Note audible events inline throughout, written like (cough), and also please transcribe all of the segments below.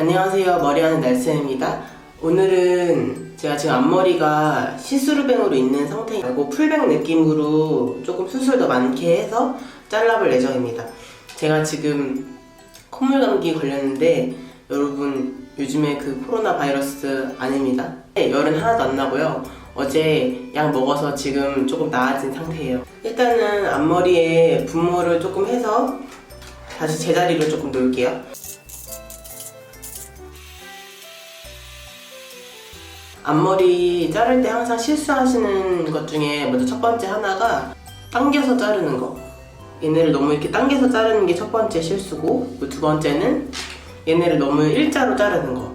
안녕하세요. 머리하는 날쌤입니다. 오늘은 제가 지금 앞머리가 시스루뱅으로 있는 상태이고 풀뱅 느낌으로 조금 수술 더 많게 해서 잘라볼 예정입니다. 제가 지금 콧물 감기 걸렸는데 여러분 요즘에 그 코로나 바이러스 아닙니다. 네, 열은 하나도 안 나고요. 어제 약 먹어서 지금 조금 나아진 상태예요. 일단은 앞머리에 분무를 조금 해서 다시 제자리로 조금 놓을게요. 앞머리 자를 때 항상 실수하시는 것 중에 먼저 첫 번째 하나가 당겨서 자르는 거. 얘네를 너무 이렇게 당겨서 자르는 게 첫 번째 실수고 그두 번째는 얘네를 너무 일자로 자르는 거.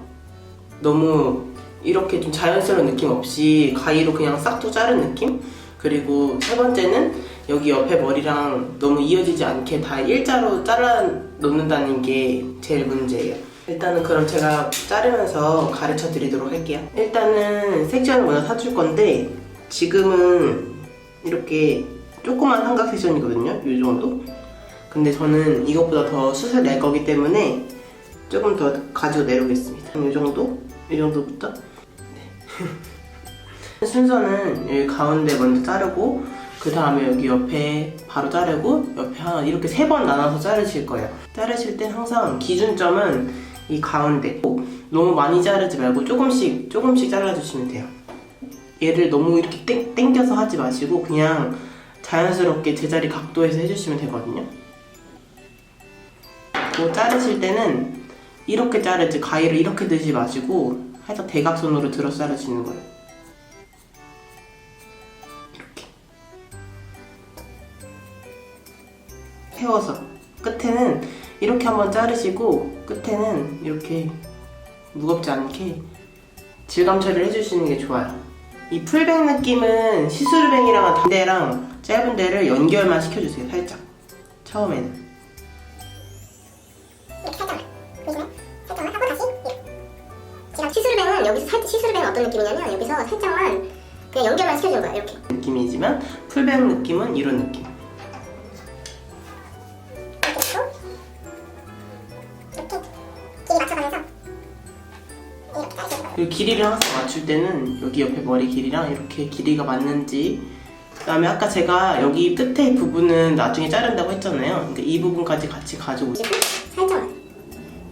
너무 이렇게 좀 자연스러운 느낌 없이 가위로 그냥 싹둑 자른 느낌? 그리고 세 번째는 여기 옆에 머리랑 너무 이어지지 않게 다 일자로 잘라 놓는다는 게 제일 문제예요. 일단은 그럼 제가 자르면서 가르쳐 드리도록 할게요. 일단은 섹션을 먼저 사줄 건데 지금은 이렇게 조그만 삼각 섹션이거든요. 이 정도. 근데 저는 이것보다 더 수술 낼 거기 때문에 조금 더 가지고 내려오겠습니다. 이 정도? 이 정도부터? 네. (laughs) 순서는 여기 가운데 먼저 자르고 그 다음에 여기 옆에 바로 자르고 옆에 하나 이렇게 세 번 나눠서 자르실 거예요. 자르실 때 항상 기준점은 이 가운데 너무 많이 자르지 말고 조금씩 조금씩 잘라주시면 돼요. 얘를 너무 이렇게 땡, 땡겨서 하지 마시고 그냥 자연스럽게 제자리 각도에서 해주시면 되거든요. 또 자르실 때는 이렇게 자르지 가위를 이렇게 들지 마시고 살짝 대각선으로 들어 자르시는 거예요. 이렇게 세워서 끝에는 이렇게 한번 자르시고 끝에는 이렇게 무겁지 않게 질감 처리를 해주시는 게 좋아요. 이 풀뱅 느낌은 시스루뱅이랑 단데랑 짧은 데를 연결만 시켜주세요. 살짝 처음에는. 시스루뱅은 여기서 살짝 시스루뱅은 어떤 느낌이냐면 여기서 살짝만 그냥 연결만 시켜주는 거야 이렇게 느낌이지만 풀뱅 느낌은 이런 느낌. 그리고 길이를 항상 맞출 때는 여기 옆에 머리 길이랑 이렇게 길이가 맞는지 그 다음에 아까 제가 여기 끝에 부분은 나중에 자른다고 했잖아요. 그러니까 이 부분까지 같이 가져오세요. 살짝만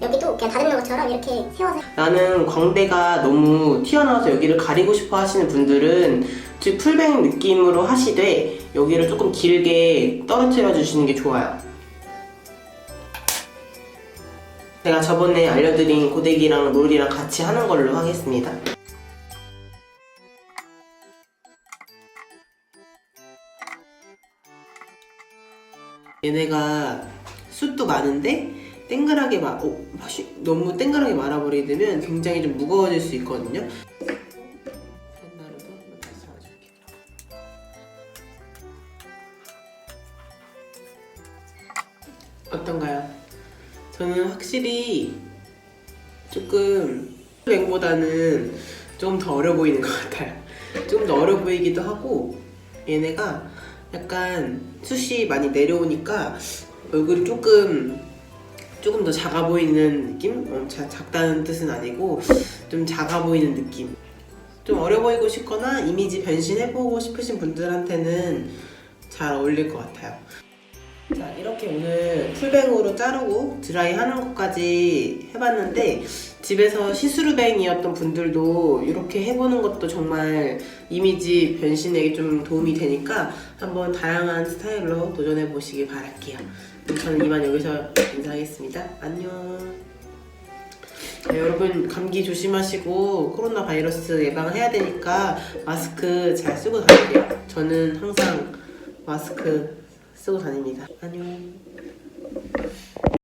여기도 그냥 다듬는 것처럼 이렇게 세워서 나는 광대가 너무 튀어나와서 여기를 가리고 싶어 하시는 분들은 즉 풀뱅 느낌으로 하시되 여기를 조금 길게 떨어뜨려 주시는 게 좋아요. 제가 저번에 알려드린 고데기랑 롤이랑 같이 하는 걸로 하겠습니다. 얘네가 숱도 많은데 땡글하게 마, 어, 맛이 너무 땡글하게 말아버리면 굉장히 좀 무거워질 수 있거든요. 어떤가요? 저는 확실히 조금 랭보다는 조금 더 어려 보이는 것 같아요. 조금 더 어려 보이기도 하고 얘네가 약간 숱이 많이 내려오니까 얼굴이 조금 조금 더 작아 보이는 느낌? 어, 자- 작다는 뜻은 아니고 좀 작아 보이는 느낌. 좀 어려 보이고 싶거나 이미지 변신해보고 싶으신 분들한테는 잘 어울릴 것 같아요. 자, 이렇게 오늘 풀뱅으로 자르고 드라이 하는 것까지 해봤는데 집에서 시스루뱅이었던 분들도 이렇게 해보는 것도 정말 이미지 변신에 좀 도움이 되니까 한번 다양한 스타일로 도전해 보시기 바랄게요. 그럼 저는 이만 여기서 인사하겠습니다. 안녕. 네, 여러분 감기 조심하시고 코로나 바이러스 예방해야 되니까 마스크 잘 쓰고 다니세요. 저는 항상 마스크 쓰고 다닙니다. 안녕.